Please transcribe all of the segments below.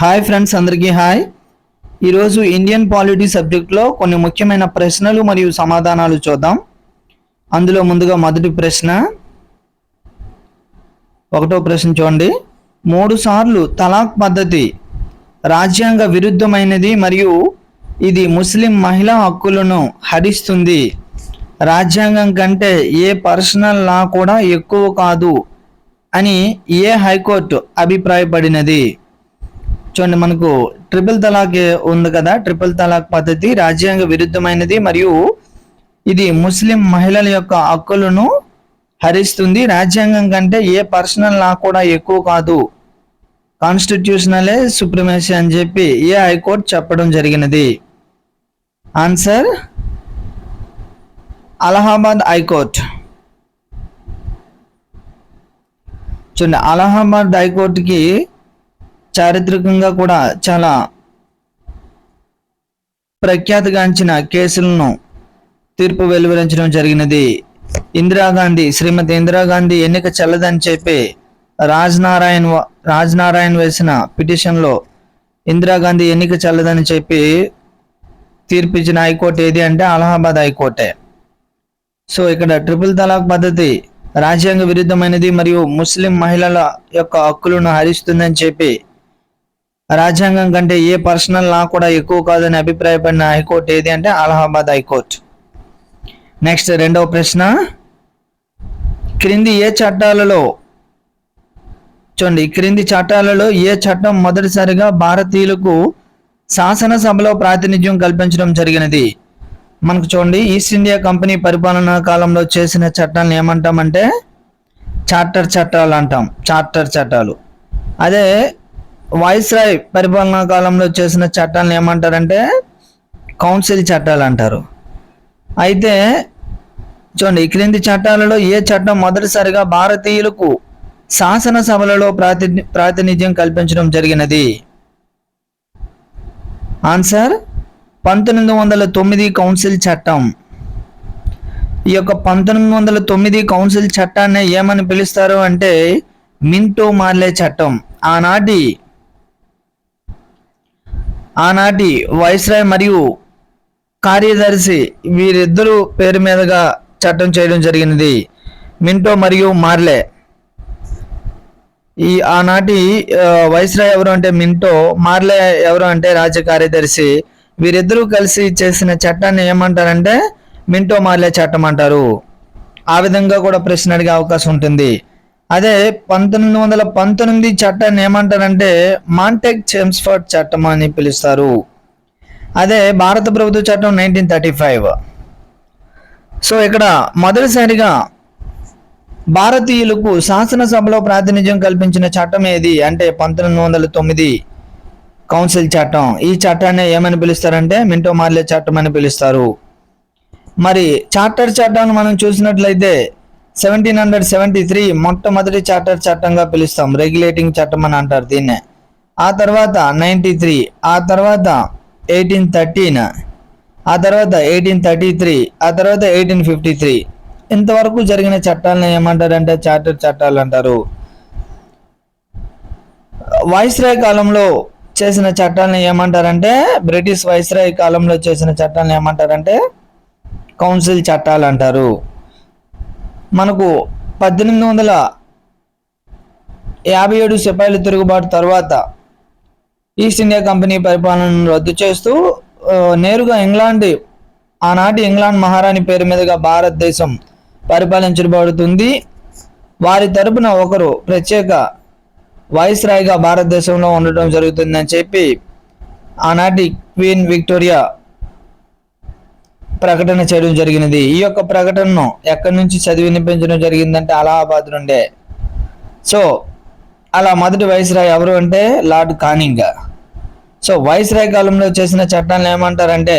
Hi friends అందరికీ hi ఈరోజు Indian polity సబ్జెక్ట్లో కొన్ని ముఖ్యమైన ప్రశ్నలు మరియు సమాధానాలు చూద్దాం. అందులో ముందుగా మొదటి ప్రశ్న. ఒకటో ప్రశ్న చూడండి. మూడు సార్లు తలాక్ పద్ధతి రాజ్యాంగ విరుద్ధమైనది మరియు ఇది ముస్లిం మహిళా హక్కులను హరిస్తుంది. రాజ్యాంగం కంటే ఏ పర్సనల్ లా కూడా ఎక్కువ కాదు అని ఏ హైకోర్టు అభిప్రాయపడినది? చూడండి మనకు ట్రిపుల్ తలాక్ ఉంది కదా. ట్రిపుల్ తలాక్ పద్ధతి రాజ్యాంగ విరుద్ధమైనది మరియు ఇది ముస్లిం మహిళల యొక్క హక్కులను హరిస్తుంది. రాజ్యాంగం కంటే ఏ పర్సనల్ లా కూడా ఎక్కువ కాదు. కాన్స్టిట్యూషనలే సుప్రీమసీ అని చెప్పి ఏ హైకోర్టు చెప్పడం జరిగినది. ఆన్సర్ అలహాబాద్ హైకోర్ట్ చూడండి అలహాబాద్ హైకోర్టుకి చారిత్రకంగా కూడా చాలా ప్రఖ్యాతిగాంచిన కేసులను తీర్పు వెలువరించడం జరిగినది. ఇందిరాగాంధీ శ్రీమతి ఇందిరాగాంధీ ఎన్నిక చెల్లదని చెప్పి రాజ్ నారాయణ్ రాజ్ నారాయణ్ వేసిన పిటిషన్లో ఇందిరాగాంధీ ఎన్నిక చెల్లదని చెప్పి తీర్పిచ్చిన హైకోర్టు ఏది అంటే అలహాబాద్ హైకోర్టే. సో ఇక్కడ ట్రిపుల్ తలాక్ పద్ధతి రాజ్యాంగ విరుద్ధమైనది మరియు ముస్లిం మహిళల యొక్క హక్కులను హరిస్తుందని చెప్పి రాజ్యాంగం కంటే ఏ పర్సనల్ లా కూడా ఎక్కువ కాదని అభిప్రాయపడిన హైకోర్టు ఏది అంటే అలహాబాద్ హైకోర్టు. నెక్స్ట్ రెండవ ప్రశ్న. క్రింది ఏ చట్టాలలో చూడండి క్రింది చట్టాలలో ఏ చట్టం మొదటిసారిగా భారతీయులకు శాసనసభలో ప్రాతినిధ్యం కల్పించడం జరిగినది? మనకు చూడండి ఈస్ట్ ఇండియా కంపెనీ పరిపాలనా కాలంలో చేసిన చట్టాలను ఏమంటామంటే చార్టర్ చట్టాలు అంటాం చార్టర్ చట్టాలు. అదే వాయిస్రాయ్ పరిపాలనా కాలంలో చేసిన చట్టాలను ఏమంటారంటే కౌన్సిల్ చట్టాలు అంటారు. అయితే చూడండి ఈ క్రింది చట్టాలలో ఏ చట్టం మొదటిసారిగా భారతీయులకు శాసనసభలలో ప్రాతి ప్రాతినిధ్యం కల్పించడం జరిగినది? ఆన్సర్ పంతొమ్మిది వందల తొమ్మిది కౌన్సిల్ చట్టం. ఈ యొక్క పంతొమ్మిది వందల తొమ్మిది కౌన్సిల్ చట్టాన్ని ఏమని పిలుస్తారు అంటే మింటో మార్లే చట్టం. ఆనాటి ఆనాటి వైస్రాయ్ మరియు కార్యదర్శి వీరిద్దరూ పేరు మీదుగా చట్టం చేయడం జరిగినది. మింటో మరియు మార్లే. ఈ ఆనాటి వైస్రాయ్ ఎవరు అంటే మింటో మార్లే ఎవరు అంటే రాజ్య కార్యదర్శి వీరిద్దరూ కలిసి చేసిన చట్టాన్ని ఏమంటారంటే మింటో మార్లే చట్టం అంటారు. ఆ విధంగా కూడా ప్రశ్న అడిగే అవకాశం ఉంటుంది. అదే పంతొమ్మిది వందల పంతొమ్మిది చట్టాన్ని ఏమంటారంటే మాంటెక్ చెమ్స్ఫర్డ్ చట్టం అని పిలుస్తారు. అదే భారత ప్రభుత్వ చట్టం నైన్టీన్ థర్టీ ఫైవ్. సో ఇక్కడ మొదటిసారిగా భారతీయులకు శాసనసభలో ప్రాతినిధ్యం కల్పించిన చట్టం ఏది అంటే పంతొమ్మిది వందల తొమ్మిది కౌన్సిల్ చట్టం. ఈ చట్టాన్ని ఏమని పిలుస్తారంటే మింటో మార్లే చట్టం అని పిలుస్తారు. మరి చార్టర్ చట్టాన్ని మనం చూసినట్లయితే సెవెంటీన్ హండ్రెడ్ సెవెంటీ త్రీ మొట్టమొదటి చార్టర్ చట్టంగా పిలుస్తాం. రెగ్యులేటింగ్ చట్టం అని అంటారు దీన్నే. ఆ తర్వాత నైంటీ త్రీ ఆ తర్వాత ఎయిటీన్ థర్టీన్ ఆ తర్వాత ఎయిటీన్ థర్టీ త్రీ ఆ తర్వాత ఎయిటీన్ ఫిఫ్టీ త్రీ. ఇంతవరకు జరిగిన చట్టాలను ఏమంటారంటే చార్టర్ చట్టాలు అంటారు. వైస్రాయ్ కాలంలో చేసిన చట్టాలను ఏమంటారంటే బ్రిటిష్ వైస్రాయ్ కాలంలో చేసిన చట్టాలను ఏమంటారంటే కౌన్సిల్ చట్టాలు అంటారు. మనకు పద్దెనిమిది వందల యాభై ఏడు సిపాయిల తిరుగుబాటు తర్వాత ఈస్ట్ ఇండియా కంపెనీ పరిపాలనను రద్దు చేస్తూ నేరుగా ఇంగ్లాండ్ ఆనాటి ఇంగ్లాండ్ మహారాణి పేరు మీదుగా భారతదేశం పరిపాలించబడుతుంది. వారి తరపున ఒకరు ప్రత్యేక వైస్రాయ్గా భారతదేశంలో ఉండటం జరుగుతుందని చెప్పి ఆనాటి క్వీన్ విక్టోరియా ప్రకటన చేయడం జరిగినది. ఈ యొక్క ప్రకటనను ఎక్కడి నుంచి చదివి వినిపించడం జరిగిందంటే అలహాబాద్ నుండే. సో అలా మొదటి వైస్రాయ్ ఎవరు అంటే లార్డ్ కానింగ్. సో వైస్రాయ్ కాలంలో చేసిన చట్టాలను ఏమంటారంటే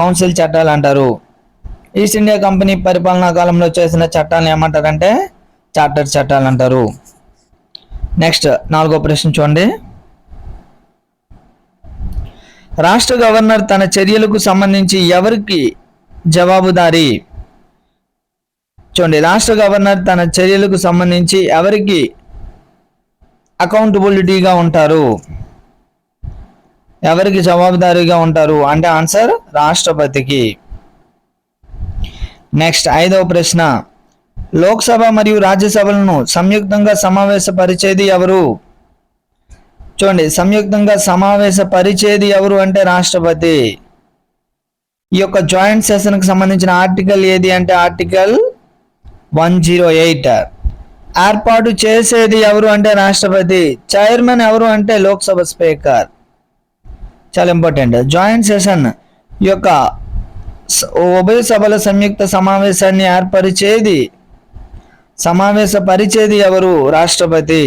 కౌన్సిల్ చట్టాలు అంటారు. ఈస్ట్ ఇండియా కంపెనీ పరిపాలనా కాలంలో చేసిన చట్టాలను ఏమంటారంటే చార్టర్ చట్టాలు అంటారు. నెక్స్ట్ నాలుగో ప్రశ్న చూడండి. రాష్ట్ర గవర్నర్ తన చర్యలకు సంబంధించి ఎవరికి జవాబుదారీ. చూడండి రాష్ట్ర గవర్నర్ తన చర్యలకు సంబంధించి ఎవరికి అకౌంటబిలిటీగా ఉంటారు? ఎవరికి జవాబుదారీగా ఉంటారు? అంటే ఆన్సర్ రాష్ట్రపతికి. నెక్స్ట్ ఐదవ ప్రశ్న. లోక్సభ మరియు రాజ్యసభలను సంయుక్తంగా సమావేశపరిచేది ఎవరు? చూడండి సంయుక్తంగా సమావేశపరిచేది ఎవరు అంటే రాష్ట్రపతి. ఈ యొక్క జాయింట్ సెషన్కి సంబంధించిన ఆర్టికల్ ఏది అంటే ఆర్టికల్ వన్ జీరో ఎయిట్ ఏర్పాటు చేసేది ఎవరు అంటే రాష్ట్రపతి చైర్మన్ ఎవరు అంటే లోక్సభ స్పీకర్. చాలా ఇంపార్టెంట్ జాయింట్ సెషన్ ఈ యొక్క ఉభయ సభల సంయుక్త సమావేశాన్ని ఏర్పరిచేది సమావేశపరిచేది ఎవరు? రాష్ట్రపతి.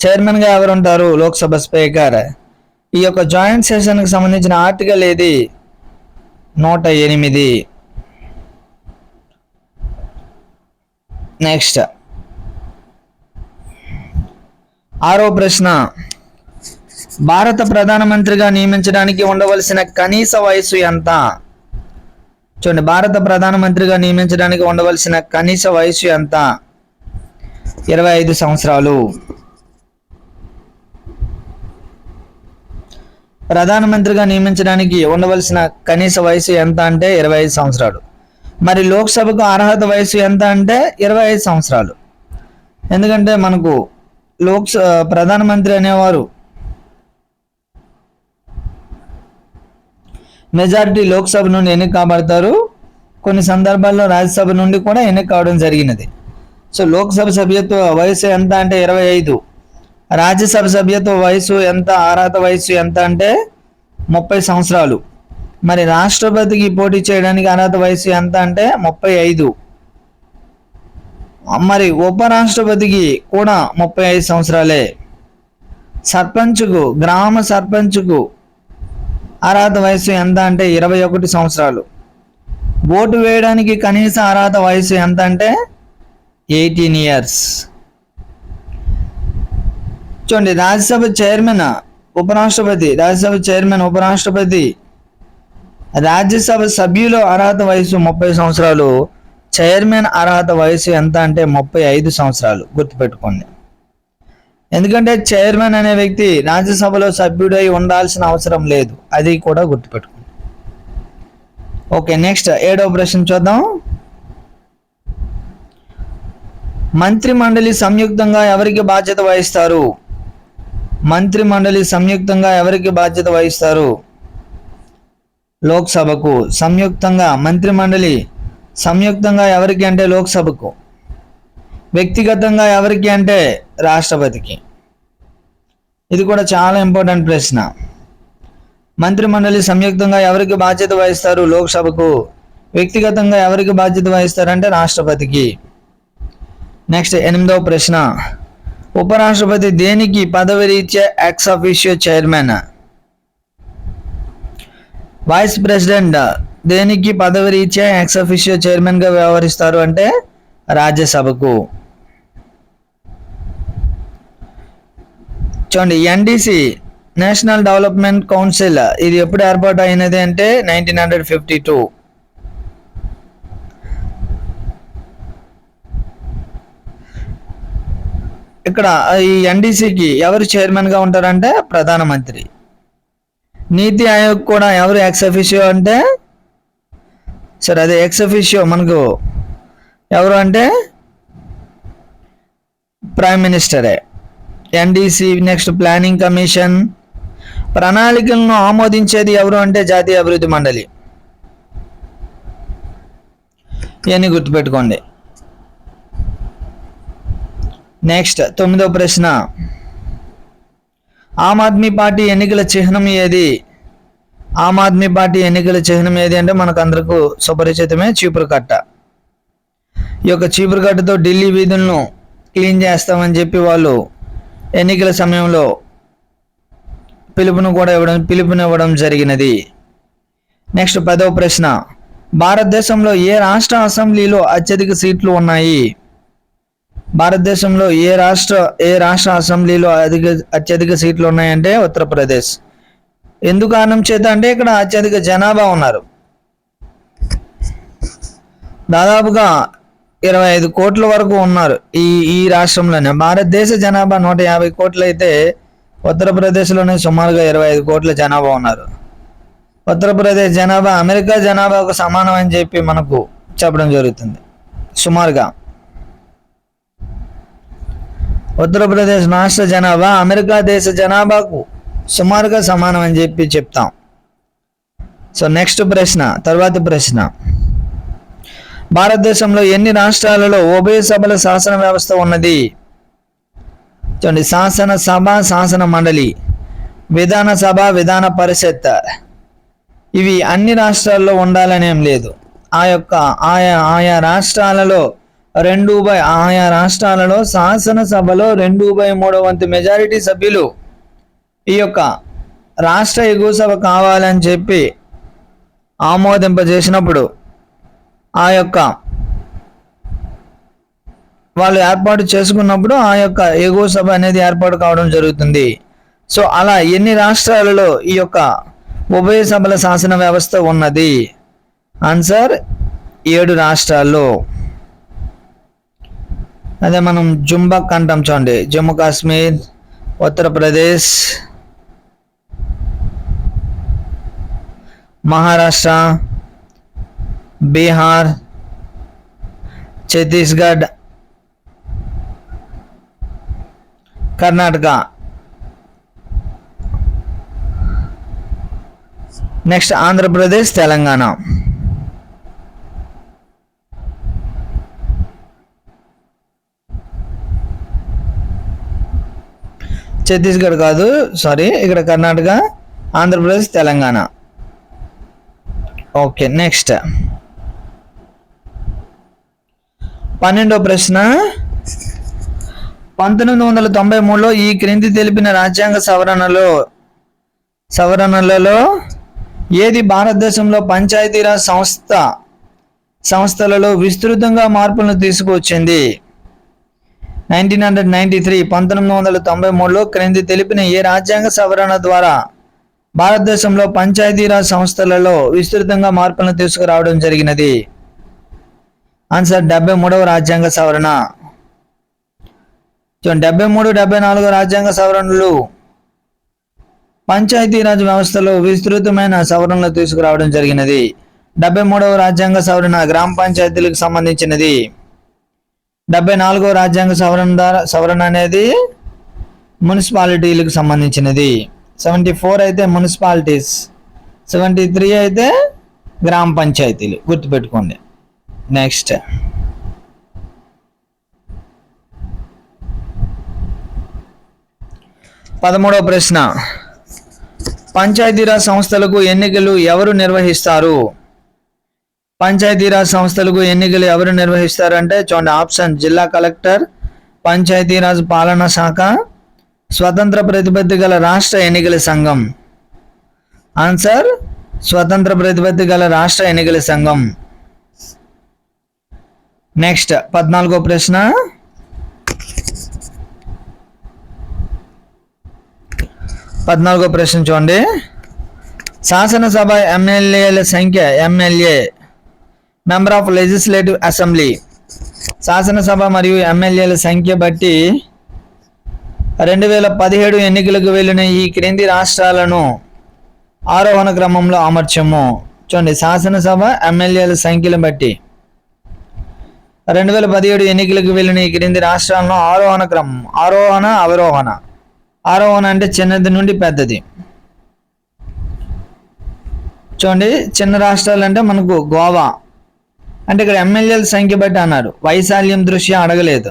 చైర్మన్గా ఎవరు ఉంటారు? లోక్సభ స్పీకర్. ఈ యొక్క జాయింట్ సెషన్కి సంబంధించిన ఆర్టికల్ ఏది? నూట ఎనిమిది. నెక్స్ట్. ఆరో ప్రశ్న. భారత ప్రధానమంత్రిగా నియమించడానికి ఉండవలసిన కనీస వయసు ఎంత? చూడండి భారత ప్రధానమంత్రిగా నియమించడానికి ఉండవలసిన కనీస వయసు ఎంత? ఇరవై ఐదు సంవత్సరాలు. ప్రధానమంత్రిగా నియమించడానికి ఉండవలసిన కనీస వయసు ఎంత అంటే ఇరవై ఐదు సంవత్సరాలు. మరి లోక్సభకు అర్హత వయసు ఎంత అంటే ఇరవై ఐదు సంవత్సరాలు. ఎందుకంటే మనకు లోక్స ప్రధానమంత్రి అనేవారు మెజారిటీ లోక్సభ నుండి ఎన్నిక కాబడతారు. కొన్ని సందర్భాల్లో రాజ్యసభ నుండి కూడా ఎన్నిక కావడం జరిగినది. సో లోక్సభ సభ్యత్వ వయసు ఎంత అంటే ఇరవై ఐదు. రాజ్యసభ సభ్యత్వ వయసు ఎంత అర్హత వయసు ఎంత అంటే ముప్పై సంవత్సరాలు. మరి రాష్ట్రపతికి పోటీ చేయడానికి అర్హత వయసు ఎంత అంటే ముప్పై ఐదు. మరి ఉపరాష్ట్రపతికి కూడా ముప్పై ఐదు సంవత్సరాలే. సర్పంచ్కు గ్రామ సర్పంచ్కు అర్హత వయసు ఎంత అంటే ఇరవై ఒకటి సంవత్సరాలు. ఓటు వేయడానికి కనీస అర్హత వయసు ఎంత అంటే ఎయిటీన్ ఇయర్స్. చూడండి రాజ్యసభ చైర్మన్ ఉపరాష్ట్రపతి రాజ్యసభ చైర్మన్ ఉపరాష్ట్రపతి. రాజ్యసభ సభ్యుల అర్హత వయసు ముప్పై సంవత్సరాలు చైర్మన్ అర్హత వయసు ఎంత అంటే ముప్పై ఐదు సంవత్సరాలు గుర్తుపెట్టుకోండి. ఎందుకంటే చైర్మన్ అనే వ్యక్తి రాజ్యసభలో సభ్యుడై ఉండాల్సిన అవసరం లేదు అది కూడా గుర్తుపెట్టుకోండి. ఓకే నెక్స్ట్ ఏడవ ప్రశ్న చూద్దాం. మంత్రి మండలి సంయుక్తంగా ఎవరికి బాధ్యత వహిస్తారు? మంత్రి మండలి సంయుక్తంగా ఎవరికి బాధ్యత వహిస్తారు? లోక్సభకు. సంయుక్తంగా మంత్రి మండలి సంయుక్తంగా ఎవరికి అంటే లోక్సభకు. వ్యక్తిగతంగా ఎవరికి అంటే రాష్ట్రపతికి. ఇది కూడా చాలా ఇంపార్టెంట్ ప్రశ్న. మంత్రి మండలి సంయుక్తంగా ఎవరికి బాధ్యత వహిస్తారు? లోక్సభకు. వ్యక్తిగతంగా ఎవరికి బాధ్యత వహిస్తారంటే రాష్ట్రపతికి. నెక్స్ట్ ఎనిమిదవ ప్రశ్న. ఉపరాష్ట్రపతి దేనికి పదవి రీత్యా ex officio chairman? Vice president దేనికి పదవి రీత్యా ఎక్స్ అఫీషియో చైర్మన్ వ్యవహరిస్తారు అంటే రాజ్యసభకు? చూడండి ఎన్డీసీ నేషనల్ డెవలప్మెంట్ కౌన్సిల్ ఇది ఎప్పుడు ఏర్పాటు అయినది అంటే నైన్టీన్ హండ్రెడ్ ఫిఫ్టీ టూ. ఇక్కడ ఈ ఎన్డీసీకి ఎవరు చైర్మన్గా ఉంటారంటే ప్రధానమంత్రి. నీతి ఆయోగ్ కూడా ఎవరు ఎక్స్ అంటే? సరే అదే ఎక్స్ మనకు ఎవరు అంటే? ప్రైమ్ మినిస్టరే ఎన్డీసీ నెక్స్ట్ ప్లానింగ్ కమిషన్ ప్రణాళికలను ఆమోదించేది ఎవరు అంటే జాతీయ అభివృద్ధి మండలి. ఇవన్నీ గుర్తుపెట్టుకోండి. నెక్స్ట్ తొమ్మిదో ప్రశ్న. ఆమ్ ఆద్మీ పార్టీ ఎన్నికల చిహ్నం ఏది? ఆమ్ ఆద్మీ పార్టీ ఎన్నికల చిహ్నం ఏది అంటే మనకు అందరకు సుపరిచితమే చీపురు కట్ట. ఈ యొక్క చీపురు కట్టతో ఢిల్లీ వీధులను క్లీన్ చేస్తామని చెప్పి వాళ్ళు ఎన్నికల సమయంలో పిలుపును కూడా ఇవ్వడం పిలుపునివ్వడం జరిగినది. నెక్స్ట్ పదవ ప్రశ్న. భారతదేశంలో ఏ రాష్ట్ర అసెంబ్లీలో అత్యధిక సీట్లు ఉన్నాయి? భారతదేశంలో ఏ రాష్ట్ర ఏ రాష్ట్ర అసెంబ్లీలో అధిక అత్యధిక సీట్లు ఉన్నాయంటే ఉత్తరప్రదేశ్. ఎందుకు కారణం చేత అంటే ఇక్కడ అత్యధిక జనాభా ఉన్నారు. దాదాపుగా ఇరవై ఐదు కోట్ల వరకు ఉన్నారు ఈ ఈ రాష్ట్రంలోనే. భారతదేశ జనాభా నూట యాభై కోట్లు అయితే ఉత్తరప్రదేశ్లోనే సుమారుగా ఇరవై ఐదు కోట్ల జనాభా ఉన్నారు. ఉత్తరప్రదేశ్ జనాభా అమెరికా జనాభాకు సమానం అని చెప్పి మనకు చెప్పడం జరుగుతుంది. సుమారుగా ఉత్తరప్రదేశ్ రాష్ట్ర జనాభా అమెరికా దేశ జనాభాకు సుమారుగా సమానం అని చెప్పి చెప్తాం. సో నెక్స్ట్ ప్రశ్న తర్వాతి ప్రశ్న. భారతదేశంలో ఎన్ని రాష్ట్రాలలో ఉభయ సభల శాసన వ్యవస్థ ఉన్నది? చూడండి శాసన సభ శాసన మండలి విధాన సభ విధాన పరిషత్. ఇవి అన్ని రాష్ట్రాల్లో ఉండాలని ఏం లేదు. ఆ యొక్క ఆయా ఆయా రాష్ట్రాలలో రెండు బై ఆయా రాష్ట్రాలలో శాసనసభలో రెండు బై మూడో వంతు మెజారిటీ సభ్యులు. ఈ యొక్క రాష్ట్ర ఎగువ సభ కావాలని చెప్పి ఆమోదింపజేసినప్పుడు ఆ యొక్క వాళ్ళు ఏర్పాటు చేసుకున్నప్పుడు ఆ యొక్క ఎగువ సభ అనేది ఏర్పాటు కావడం జరుగుతుంది. సో అలా ఎన్ని రాష్ట్రాలలో ఈ యొక్క ఉభయ సభల శాసన వ్యవస్థ ఉన్నది? ఆన్సర్ ఏడు రాష్ట్రాల్లో. అదే మనం జుంబక్ అంటాం చూడండి. జమ్మూ కాశ్మీర్ ఉత్తరప్రదేశ్ మహారాష్ట్ర బీహార్ ఛత్తీస్గఢ్ కర్ణాటక. నెక్స్ట్ ఆంధ్రప్రదేశ్ తెలంగాణ. ఛత్తీస్గఢ్ కాదు సారీ ఇక్కడ కర్ణాటక ఆంధ్రప్రదేశ్ తెలంగాణ. ఓకే నెక్స్ట్ పన్నెండో ప్రశ్న. పంతొమ్మిది వందల తొంభై మూడులో ఈ క్రింది తెలిపిన రాజ్యాంగ సవరణలో సవరణలలో ఏది భారతదేశంలో పంచాయతీరాజ్ సంస్థ సంస్థలలో విస్తృతంగా మార్పులను తీసుకువచ్చింది? నైన్టీన్ హండ్రెడ్ నైన్టీ త్రీ పంతొమ్మిది వందల తొంభై మూడులో క్రింది తెలిపిన ఏ రాజ్యాంగ సవరణ ద్వారా భారతదేశంలో పంచాయతీరాజ్ సంస్థలలో విస్తృతంగా మార్పులను తీసుకురావడం జరిగినది? ఆన్సర్ డెబ్బై మూడవ రాజ్యాంగ సవరణ. చూడండి డెబ్బై మూడు డెబ్బై నాలుగు రాజ్యాంగ సవరణలు పంచాయతీరాజ్ వ్యవస్థలో విస్తృతమైన సవరణలు తీసుకురావడం జరిగినది. డెబ్బై మూడవ రాజ్యాంగ సవరణ గ్రామ పంచాయతీలకు సంబంధించినది. డెబ్బై నాలుగో రాజ్యాంగ సవరణ ద్వారా సవరణ అనేది మున్సిపాలిటీలకు సంబంధించినది. సెవెంటీ ఫోర్ అయితే మున్సిపాలిటీస్ సెవెంటీ త్రీ అయితే గ్రామ పంచాయతీలు. గుర్తుపెట్టుకోండి. నెక్స్ట్ పదమూడవ ప్రశ్న. పంచాయతీరాజ్ సంస్థలకు ఎన్నికలు ఎవరు నిర్వహిస్తారు? పంచాయతీరాజ్ సంస్థలకు ఎన్నికలు ఎవరు నిర్వహిస్తారు అంటే చూడండి ఆప్షన్ జిల్లా కలెక్టర్ పంచాయతీరాజ్ పాలనా శాఖ స్వతంత్ర ప్రతిపత్తి గల రాష్ట్ర ఎన్నికల సంఘం. ఆన్సర్ స్వతంత్ర ప్రతిపత్తి గల రాష్ట్ర ఎన్నికల సంఘం. నెక్స్ట్ పద్నాలుగో ప్రశ్న. పద్నాలుగో ప్రశ్న చూడండి. శాసనసభ ఎమ్మెల్యేల సంఖ్య MLA member of legislative assembly. శాసనసభ మరియు ఎమ్మెల్యేల సంఖ్య బట్టి రెండు వేల పదిహేడు ఎన్నికలకు వెళ్ళిన ఈ క్రింది రాష్ట్రాలను ఆరోహణ క్రమంలో అమర్చము. చూడండి శాసనసభ ఎమ్మెల్యేల సంఖ్యను బట్టి రెండు వేల పదిహేడు ఎన్నికలకు వెళ్ళిన ఈ క్రింది రాష్ట్రాలను ఆరోహణ క్రమం ఆరోహణ అవరోహణ. ఆరోహణ అంటే చిన్నది నుండి పెద్దది. చూడండి చిన్న రాష్ట్రాలు అంటే మనకు గోవా. అంటే ఇక్కడ ఎమ్మెల్యేల సంఖ్య బట్టి అన్నారు. వైశాల్యం దృష్ట్యా అడగలేదు.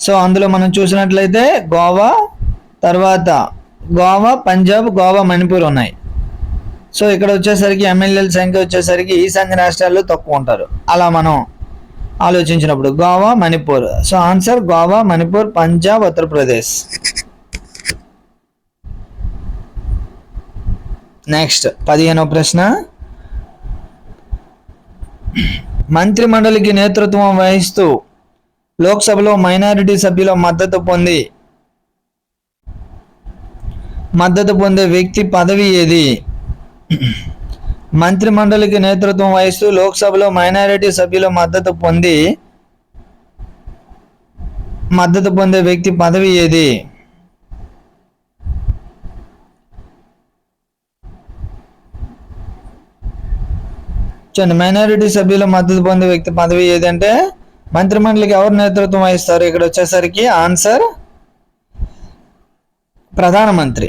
సో అందులో మనం చూసినట్లయితే గోవా తర్వాత గోవా పంజాబ్ గోవా మణిపూర్ ఉన్నాయి. సో ఇక్కడ వచ్చేసరికి ఎమ్మెల్యేల సంఖ్య వచ్చేసరికి ఈశాన్య రాష్ట్రాల్లో తక్కువ ఉంటారు. అలా మనం ఆలోచించినప్పుడు Goa Manipur. So answer Goa Manipur Punjab Uttar Pradesh. Next పదిహేనవ ప్రశ్న. మంత్రి మండలికి నేతృత్వం వహిస్తూ లోక్సభలో మైనారిటీ సభ్యుల మద్దతు పొంది మద్దతు పొందే వ్యక్తి పదవి ఏది? మంత్రి మండలికి నేతృత్వం వహిస్తూ లోక్సభలో మైనారిటీ సభ్యుల మద్దతు పొంది మద్దతు పొందే వ్యక్తి పదవి ఏది? చూడండి మైనారిటీ సభ్యుల మద్దతు పొందే వ్యక్తి పదవి ఏదంటే మంత్రిమండలికి ఎవరు నేతృత్వం వహిస్తారు? ఇక్కడ వచ్చేసరికి ఆన్సర్ ప్రధానమంత్రి.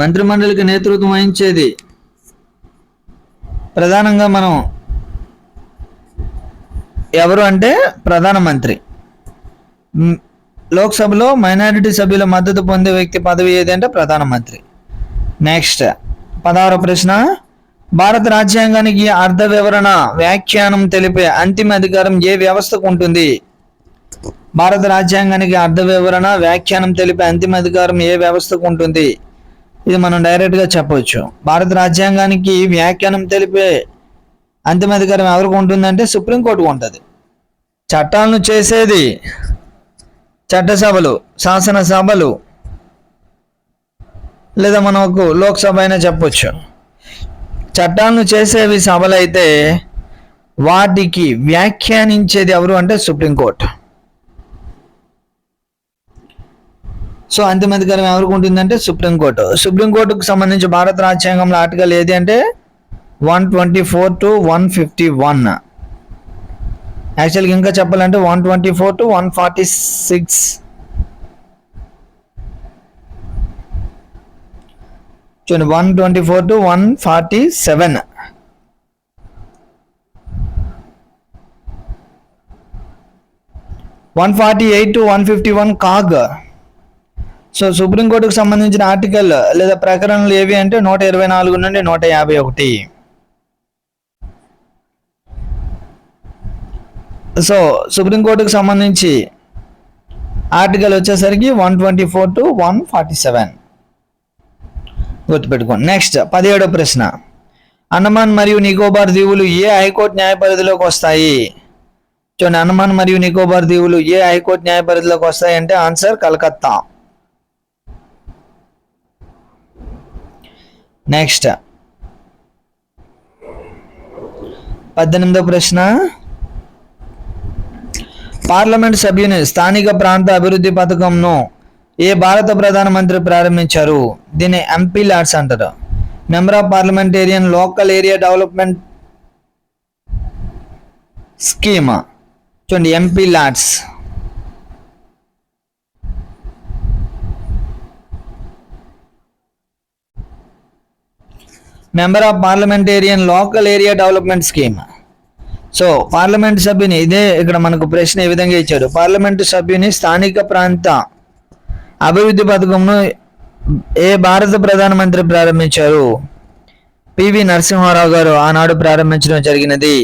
మంత్రిమండలికి నేతృత్వం వహించేది ప్రధానంగా మనం ఎవరు అంటే ప్రధానమంత్రి. లోక్సభలో మైనారిటీ సభ్యుల మద్దతు పొందే వ్యక్తి పదవి ఏది అంటే ప్రధానమంత్రి. నెక్స్ట్. పదహారు ప్రశ్న. భారత రాజ్యాంగానికి అర్థ వివరణ వ్యాఖ్యానం తెలిపే అంతిమ అధికారం ఏ వ్యవస్థకు ఉంటుంది? భారత రాజ్యాంగానికి అర్థ వివరణ వ్యాఖ్యానం తెలిపే అంతిమ అధికారం ఏ వ్యవస్థకు ఉంటుంది? ఇది మనం డైరెక్ట్గా చెప్పవచ్చు భారత రాజ్యాంగానికి వ్యాఖ్యానం తెలిపే అంతిమ అధికారం ఎవరికి ఉంటుందంటే సుప్రీంకోర్టుకు ఉంటుంది. చట్టాలను చేసేది చట్టసభలు శాసనసభలు లేదా మనకు లోక్సభ అయినా చెప్పొచ్చు. చట్టాలను చేసేవి సభలు అయితే వాటికి వ్యాఖ్యానించేది ఎవరు అంటే సుప్రీంకోర్టు. సో అంతిమ అధికారం ఎవరికి ఉంటుందంటే సుప్రీంకోర్టు. సుప్రీంకోర్టుకు సంబంధించి భారత రాజ్యాంగంలో ఆర్టికల్ ఏది అంటే one twenty four two one fifty one. యాక్చువల్గా ఇంకా చెప్పాలంటే one twenty four two one forty six. చూడండి one twenty four two one forty seven one forty eight two one fifty one CAG so సుప్రీంకోర్టుకు సంబంధించిన article లేదా ప్రకరణలు ఏవి అంటే నూట ఇరవై నాలుగు నుండి నూట యాభై ఒకటి. సో సుప్రీంకోర్టుకు సంబంధించి ఆర్టికల్ వచ్చేసరికి one twenty four two one forty seven గుర్తుపెట్టుకోండి. నెక్స్ట్ పదిహేడో ప్రశ్న. అండమాన్ మరియు నికోబార్ దీవులు ఏ హైకోర్టు న్యాయ పరిధిలోకి వస్తాయి? చూడండి అండమాన్ మరియు నికోబార్ దీవులు ఏ హైకోర్టు న్యాయ పరిధిలోకి వస్తాయి అంటే ఆన్సర్ కలకత్తా. నెక్స్ట్ పద్దెనిమిదో ప్రశ్న. పార్లమెంట్ సభ్యుని స్థానిక ప్రాంత అభివృద్ధి పథకంను ఏ భారత ప్రధానమంత్రి ప్రారంభించారు? దీన్ని ఎంపీ లాడ్స్ అంటారు. Member of parliamentarian local area development scheme చూడండి MP LADS member of parliamentarian local area development scheme so parliament సభ్యుని ఇదే ఇక్కడ మనకు ప్రశ్న ఈ విధంగా ఇచ్చాడు. పార్లమెంటు సభ్యుని స్థానిక ప్రాంత అభివృద్ధి పథకంను ఏ భారత ప్రధానమంత్రి ప్రారంభించారు? పివి నరసింహారావు గారు ఆనాడు ప్రారంభించడం జరిగినది.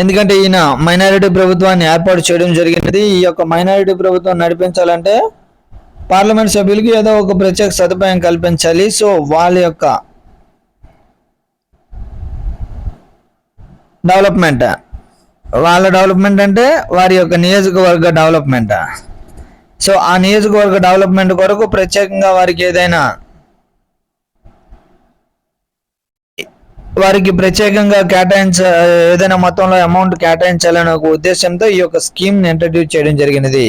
ఎందుకంటే ఈయన మైనారిటీ ప్రభుత్వాన్ని ఏర్పాటు చేయడం జరిగినది. ఈ యొక్క మైనారిటీ ప్రభుత్వం నడిపించాలంటే పార్లమెంట్ సభ్యులకి ఏదో ఒక ప్రత్యేక సదుపాయం కల్పించాలి. సో వాళ్ళ యొక్క డెవలప్మెంట్ వాళ్ళ డెవలప్మెంట్ అంటే వారి యొక్క నియోజకవర్గ డెవలప్మెంట్ సో ఆ నియోజకవర్గ డెవలప్మెంట్ కొరకు ప్రత్యేకంగా వారికి ఏదైనా వారికి ప్రత్యేకంగా కేటాయించ ఏదైనా మొత్తంలో అమౌంట్ కేటాయించాలనే ఒక ఉద్దేశంతో ఈ యొక్క స్కీమ్ని ఇంట్రడ్యూస్ చేయడం జరిగినది.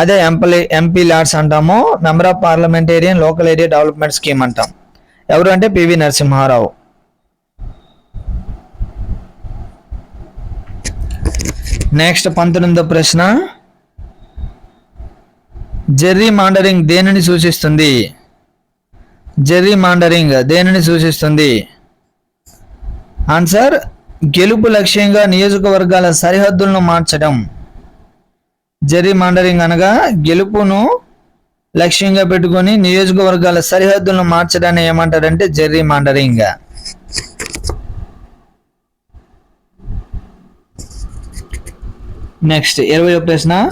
అదే ఎంపీ ఎంపీ లాడ్స్ అంటాము. Member of parliamentarian local area development scheme అంటాం. ఎవరు అంటే పివి నరసింహారావు నెక్స్ట్ పంతొమ్మిదో ప్రశ్న. జెర్రీ మాండరింగ్ దేనిని సూచిస్తుంది? జెర్రీ మాండరింగ్ దేనిని సూచిస్తుంది? ఆన్సర్ గెలుపు లక్ష్యంగా నియోజకవర్గాల సరిహద్దులను మార్చడం. జెర్రీ మాండరింగ్ అనగా గెలుపును లక్ష్యంగా పెట్టుకొని నియోజకవర్గాల సరిహద్దులను మార్చడాన్ని ఏమంటారంటే జెర్రీ మాండరింగ్ నెక్స్ట్ ఇరవై ప్రశ్న.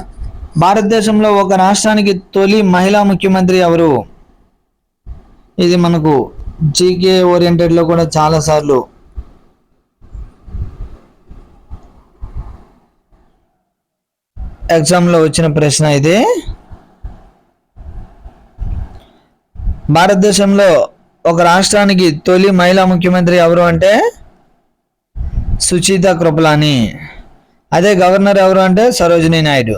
భారతదేశంలో ఒక రాష్ట్రానికి తొలి మహిళా ముఖ్యమంత్రి ఎవరు? ఇది మనకు జీకే ఓరియంటెడ్లో కూడా చాలా సార్లు. ఎగ్జామ్లో వచ్చిన ప్రశ్న ఇది. భారతదేశంలో ఒక రాష్ట్రానికి తొలి మహిళా ముఖ్యమంత్రి ఎవరు అంటే? సుచిత కృపలాని. అదే గవర్నర్ ఎవరు అంటే సరోజినీ నాయుడు.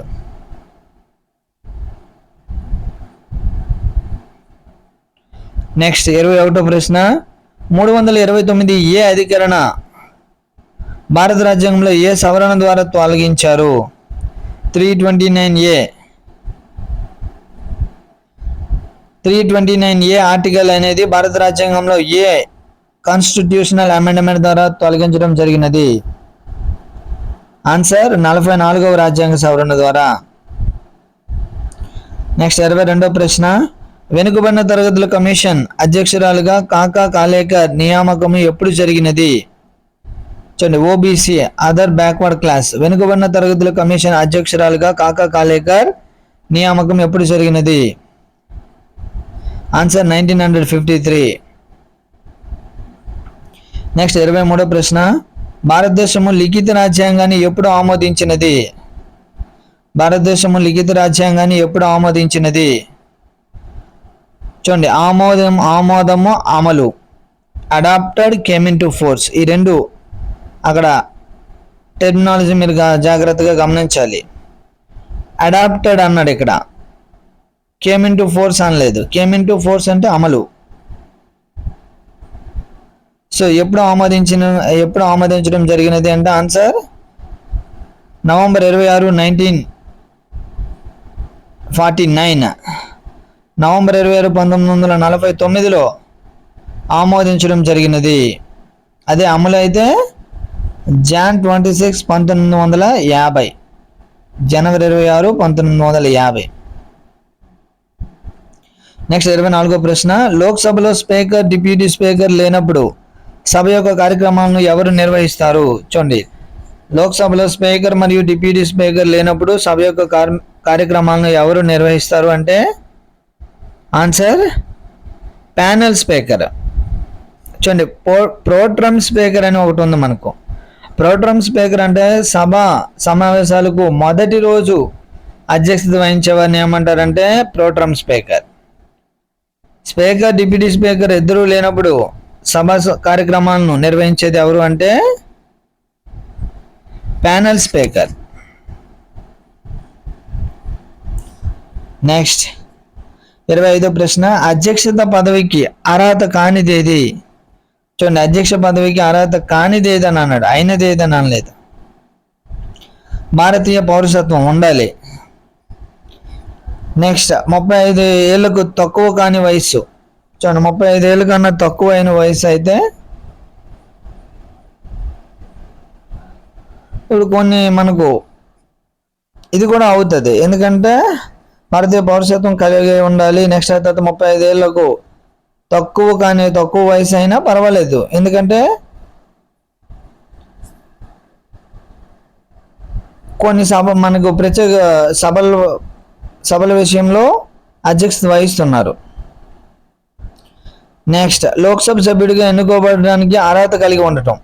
నెక్స్ట్ ఇరవై ఒకటో ప్రశ్న. మూడు వందల ఇరవై తొమ్మిది ఏ అధికరణ భారత రాజ్యాంగంలో ఏ సవరణ ద్వారా తొలగించారు? Three twenty nine A. Three twenty nine A article అనేది భారత రాజ్యాంగంలో ఏ కాన్స్టిట్యూషనల్ అమెండ్మెంట్ ద్వారా తొలగించడం జరిగినది? ఆన్సర్ నలభై నాలుగవ రాజ్యాంగ సవరణ ద్వారా. నెక్స్ట్ ఇరవై రెండో ప్రశ్న. వెనుకబడిన తరగతుల కమిషన్ అధ్యక్షురాలుగా కాకా కాలేకర్ నియామకం ఎప్పుడు జరిగినది? చూడండి ఓబీసీ అదర్ బ్యాక్వర్డ్ క్లాస్ వెనుకబడిన తరగతుల కమిషన్ అధ్యక్షురాలుగా కాకా కాలేకర్ నియామకం ఎప్పుడు జరిగినది? Answer nineteen hundred fifty three next ఇరవై మూడో ప్రశ్న. భారతదేశము లిఖిత రాజ్యాంగాన్ని ఎప్పుడు ఆమోదించినది? భారతదేశము లిఖిత రాజ్యాంగాన్ని ఎప్పుడు ఆమోదించినది? చూడండి ఆమోదం ఆమోదము అమలు. Adopted came into force ఈ రెండు అక్కడ టెర్మినాలజీ మీరు జాగ్రత్తగా గమనించాలి. అడాప్టెడ్ అన్నాడు ఇక్కడ. కేమ్ ఇన్ టు ఫోర్స్ అనలేదు. కేమ్ ఇన్ టు ఫోర్స్ అంటే అమలు. సో ఎప్పుడు ఆమోదించిన ఎప్పుడు ఆమోదించడం జరిగినది అంటే ఆన్సర్? నవంబర్ ఇరవై ఆరు నైన్టీన్ ఫార్టీ నైన్ నవంబర్ ఇరవై ఆరు పంతొమ్మిది వందల నలభై తొమ్మిదిలో ఆమోదించడం జరిగినది. అదే అమలు అయితే జాన్ ట్వంటీ సిక్స్ పంతొమ్మిది వందల యాభై. జనవరి ఇరవై ఆరు పంతొమ్మిది వందల యాభై. నెక్స్ట్ ఇరవై నాలుగో ప్రశ్న. లోక్సభలో స్పీకర్ డిప్యూటీ స్పీకర్ లేనప్పుడు సభ యొక్క కార్యక్రమాలను ఎవరు నిర్వహిస్తారు? చూడండి. లోక్సభలో స్పీకర్ మరియు డిప్యూటీ స్పీకర్ లేనప్పుడు సభ యొక్క కార్యక్రమాలను ఎవరు నిర్వహిస్తారు అంటే? Answer panel speaker. చూడండి ప్రో ప్రోట్రమ్ స్పీకర్ అని ఒకటి ఉంది మనకు. ప్రోట్రమ్ స్పీకర్ అంటే సభ సమావేశాలకు మొదటి రోజు అధ్యక్షత వహించేవారిని ఏమంటారంటే pro tem speaker. Speaker deputy speaker ఇద్దరు లేనప్పుడు సభా స- కార్యక్రమాలను నిర్వహించేది ఎవరు అంటే ప్యానెల్ స్పీకర్. నెక్స్ట్. ఇరవై ఐదో ప్రశ్న అధ్యక్షత పదవికి అర్హత కానిది ఏది చూడండి అధ్యక్ష పదవికి అర్హత కానిది ఏదని అన్నాడు. అయినది ఏదని అనలేదు. భారతీయ పౌరసత్వం ఉండాలి. నెక్స్ట్ ముప్పై ఐదు ఏళ్ళకు తక్కువ కాని వయస్సు. చూడండి ముప్పై ఐదు ఏళ్ళ కన్నా తక్కువ అయిన వయసు అయితే ఇప్పుడు కొన్ని మనకు ఇది కూడా అవుతుంది. ఎందుకంటే భారతీయ పౌరసత్వం కలిగి ఉండాలి. నెక్స్ట్ తర్వాత ముప్పై ఐదు ఏళ్ళకు తక్కువ కానీ తక్కువ వయసు అయినా పర్వాలేదు. ఎందుకంటే కొన్ని సభ మనకు ప్రత్యేక సభల సభల విషయంలో అధ్యక్షత వహిస్తున్నారు. నెక్స్ట్ లోక్సభ సభ్యుడిగా ఎన్నుకోబడడానికి అర్హత కలిగి ఉండటం.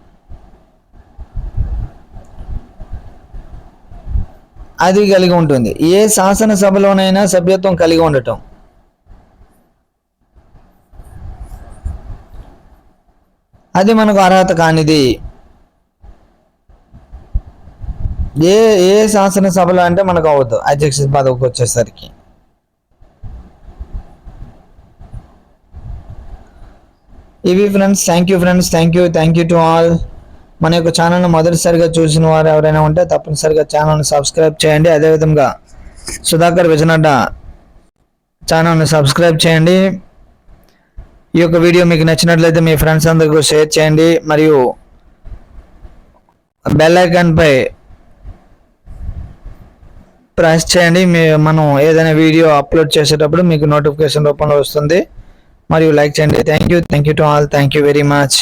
అది కలిగి ఉంటుంది. ఏ శాసనసభలోనైనా సభ్యత్వం కలిగి ఉండటం. అది మనకు అర్హత కానిది. ఏ ఏ శాసనసభలో అంటే మనకు అవ్వదు. అధ్యక్ష పదవికి వచ్చేసరికి. ఇవి friends thank you friends thank you thank you to all మన యొక్క ఛానల్ని మొదటిసారిగా చూసిన వారు ఎవరైనా ఉంటే తప్పనిసరిగా ఛానల్ని సబ్స్క్రైబ్ చేయండి. అదేవిధంగా సుధాకర్ విజనడ్డ ఛానల్ని సబ్స్క్రైబ్ చేయండి. ఈ యొక్క వీడియో మీకు నచ్చినట్లయితే మీ ఫ్రెండ్స్ అందరికీ షేర్ చేయండి. మరియు బెల్ ఐకాన్పై ప్రెస్ చేయండి. మీ మనం ఏదైనా వీడియో అప్లోడ్ చేసేటప్పుడు మీకు నోటిఫికేషన్ రూపంలో వస్తుంది. మరియు లైక్ చేయండి thank you thank you to all thank you very much